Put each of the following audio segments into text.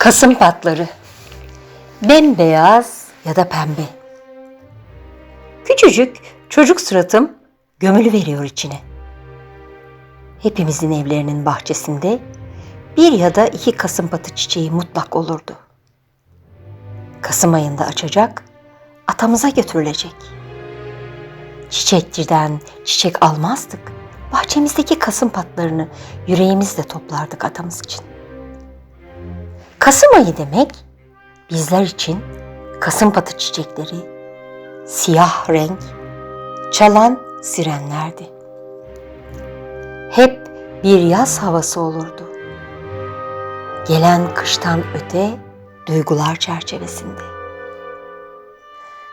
Kasım patları. Bembeyaz ya da pembe. Küçücük çocuk suratım gömülü veriyor içine. Hepimizin evlerinin bahçesinde bir ya da iki kasım patı çiçeği mutlak olurdu. Kasım ayında açacak, atamıza götürülecek. Çiçekçiden çiçek almazdık. Bahçemizdeki kasım patlarını yüreğimizle toplardık atamız için. Kasım ayı demek bizler için kasım patı çiçekleri, siyah renk, çalan sirenlerdi. Hep bir yaz havası olurdu. Gelen kıştan öte duygular çerçevesinde.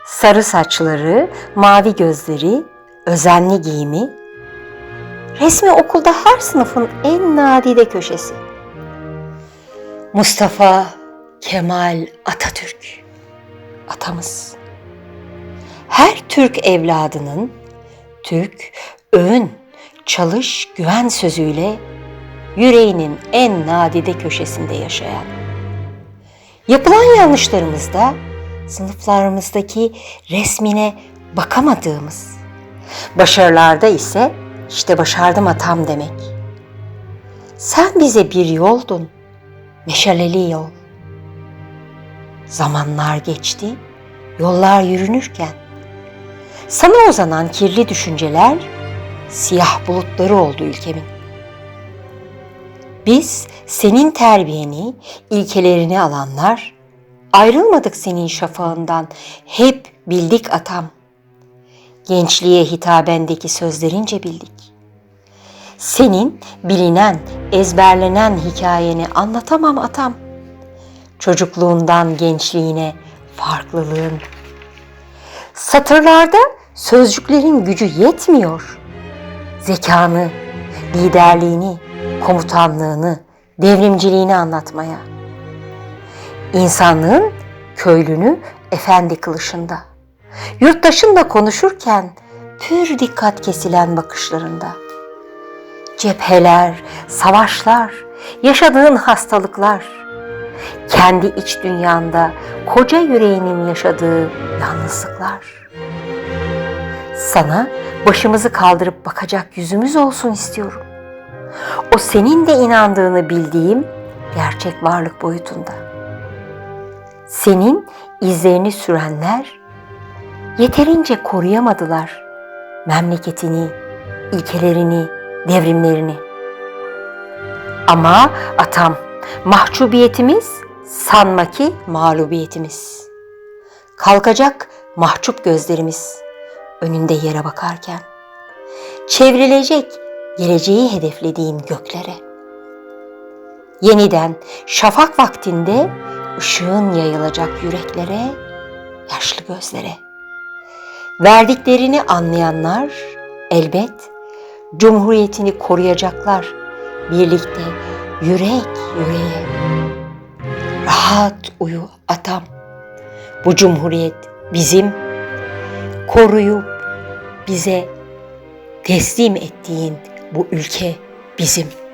Sarı saçları, mavi gözleri, özenli giyimi, resmi okulda her sınıfın en nadide köşesi. Mustafa Kemal Atatürk. Atamız. Her Türk evladının Türk, övün, çalış, güven sözüyle yüreğinin en nadide köşesinde yaşayan. Yapılan yanlışlarımızda sınıflarımızdaki resmine bakamadığımız, başarılarda ise işte başardım atam demek. Sen bize bir yoldun, meşaleli yol. Zamanlar geçti, yollar yürünürken sana uzanan kirli düşünceler siyah bulutları oldu ülkemin. Biz senin terbiyeni, ilkelerini alanlar ayrılmadık senin şafağından. Hep bildik atam. Gençliğe hitabendeki sözlerince bildik. Senin bilinen, ezberlenen hikayeni anlatamam atam. Çocukluğundan gençliğine farklılığın. Satırlarda sözcüklerin gücü yetmiyor. Zekanı, liderliğini, komutanlığını, devrimciliğini anlatmaya. İnsanlığın köylünü efendi kılışında. Yurttaşınla konuşurken pür dikkat kesilen bakışlarında. Cepheler, savaşlar, yaşadığın hastalıklar, kendi iç dünyanda koca yüreğinin yaşadığı yalnızlıklar. Sana başımızı kaldırıp bakacak yüzümüz olsun istiyorum. O senin de inandığını bildiğim gerçek varlık boyutunda. Senin izlerini sürenler yeterince koruyamadılar memleketini, ilkelerini, devrimlerini. Ama atam mahcubiyetimiz sanma ki mağlubiyetimiz. Kalkacak mahcup gözlerimiz önünde yere bakarken. Çevrilecek geleceği hedeflediğim göklere. Yeniden şafak vaktinde ışığın yayılacak yüreklere, yaşlı gözlere. Verdiklerini anlayanlar elbet cumhuriyetini koruyacaklar birlikte yürek yüreğe. Rahat uyu atam. Bu cumhuriyet bizim koruyup bize teslim ettiğin bu ülke bizim.